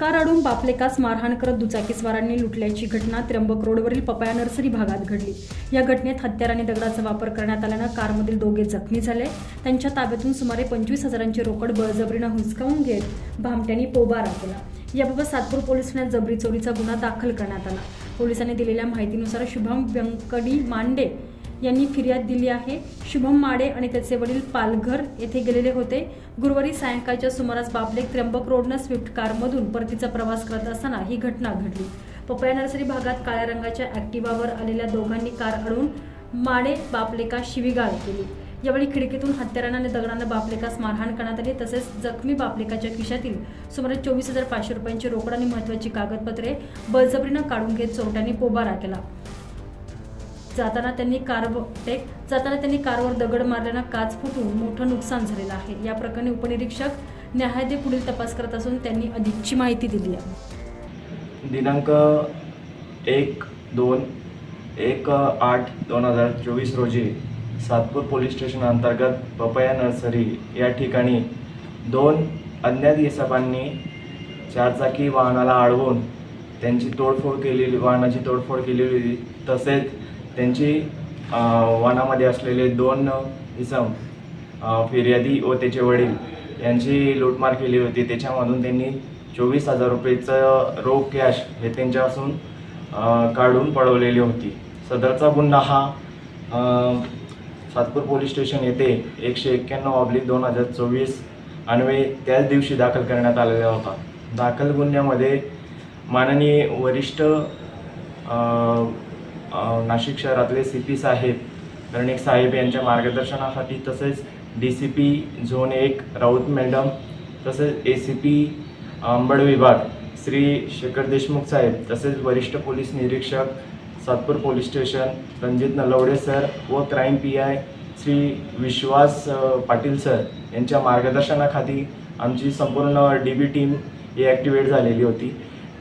Car अडून बापलेकास मारहाण करत दुचाकीस्वारांनी लुटल्याची घटना त्र्यंबक रोडवरील पपाया नर्सरी भागात घडली. या घटनेत हत्यार आणि दगडाचा वापर करण्यात आल्यानं कारमधील दोघे जखमी झाले. त्यांच्या ताब्यातून सुमारे पंचवीस हजारांची रोकड बळजबरीनं हुसकावून घेत भामट्यांनी पोबारा केला. याबाबत सातपूर पोलीस ठाण्यात जबरी चोरीचा गुन्हा दाखल करण्यात आला. पोलिसांनी दिलेल्या माहितीनुसार शुभम व्यंकडी मांडे यांनी फिर्याद दिली आहे. शुभम माडे आणि त्याचे वडील पालघर येथे गेलेले होते. गुरुवारी सायंकाळच्या सुमारास बापलेक त्र्यंबक रोडनं स्विफ्ट कारमधून परतीचा प्रवास करत असताना ही घटना घडली. पपया नर्सरी भागात काळ्या रंगाच्या ॲक्टिवावर आलेल्या दोघांनी कार अडून माडे बापलेका शिवीगाळ केली. यावेळी खिडकीतून हत्यारानं आणि दगडानं बापलेकास मारहाण करण्यात आली. तसेच जखमी बापलेकाच्या खिशातील सुमारे चोवीस हजार पाचशे रुपयांची रोकड आणि महत्वाची कागदपत्रे बळजबरीनं काढून घेत चोरट्यांनी पोबारा केला. जाताना त्यांनी कार ते जाताना त्यांनी कारवर दगड मारल्यानं काच फुटून मोठं नुकसान झालेलं आहे. या प्रकरणी उपनिरीक्षक न्यायालय पुढील तपास करत असून त्यांनी अधिकची माहिती दिली आहे. दिनांक एक दोन एक आठ दोन हजार चोवीस रोजी सातपूर पोलीस स्टेशन अंतर्गत पपया नर्सरी या ठिकाणी दोन अज्ञात इसबांनी चारचाकी वाहनाला अडवून त्यांची तोडफोड केलेली वाहनाची तोडफोड केलेली होती तसेच त्यांची वनामध्ये असलेले दोन इसम फिर्यादी व त्याचे वडील यांची लूटमार केली होती. त्याच्यामधून त्यांनी चोवीस हजार रुपयेचं रोख कॅश हे त्यांच्यापासून काढून पळवलेली होती. सदरचा गुन्हा हा सातपूर पोलीस स्टेशन येथे एकशे एक्क्याण्णव ऑब्लिक दोन हजार चोवीस अन्वये त्याच दिवशी दाखल करण्यात आलेला होता. दाखल गुन्ह्यामध्ये माननीय वरिष्ठ नाशिक शहरातले सी पी साहेब रणिक साहेब यांच्या मार्गदर्शनासाठी तसेच डी सी पी झोन एक राऊत मॅडम तसेच ए सी पी अंबड विभाग श्री शेखर देशमुख साहेब तसेच वरिष्ठ पोलीस निरीक्षक Satpur police station Ranjit Nalawade sir व crime P I Shri Vishwas Patil sir यांच्या मार्गदर्शनाखाली आमची संपूर्ण डी बी टीम ही ॲक्टिवेट झालेली होती.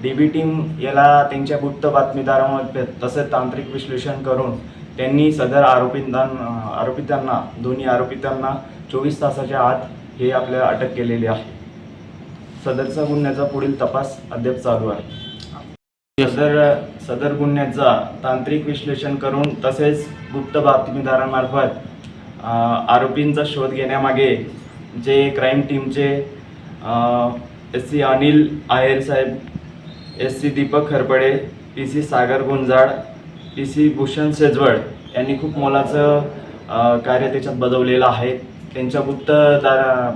डी बी टीम याला त्यांच्या गुप्त बातमीदारामध्ये तसेच तांत्रिक विश्लेषण करून त्यांनी सदर आरोपींना आरोपितांना दोन्ही आरोपितांना चोवीस तासाच्या आत हे आपल्याला अटक केलेली आहे. सदरचा गुन्ह्याचा पुढील तपास अद्याप चालू आहे. सदर सदर गुन्ह्याचा तांत्रिक विश्लेषण करून तसेच गुप्त बातमीदारांमार्फत आरोपींचा शोध घेण्यामागे जे क्राईम टीमचे एस सी अनिल आहेर साहेब S C Deepak Kharpade P C Sagar Gunjal P C Bhushan Sejwal यांनी खूप मोलाचं कार्य त्याच्यात बजावलेलं आहे. त्यांच्या गुप्त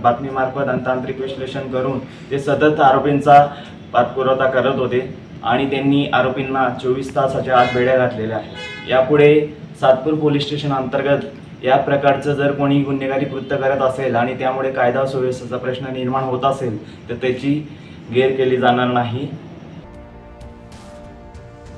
बातमीमार्फत आणि तांत्रिक विश्लेषण करून ते सतत आरोपींचा पाठपुरवठा करत होते आणि त्यांनी आरोपींना चोवीस तासाच्या आत बेड्या घातलेल्या आहेत. यापुढे सातपूर पोलीस स्टेशन अंतर्गत या प्रकारचं जर कोणी गुन्हेगारी कृत्य करत असेल आणि त्यामुळे कायदा सुव्यवस्थेचा प्रश्न निर्माण होत असेल तर त्याची गैर केली जाणार नाही.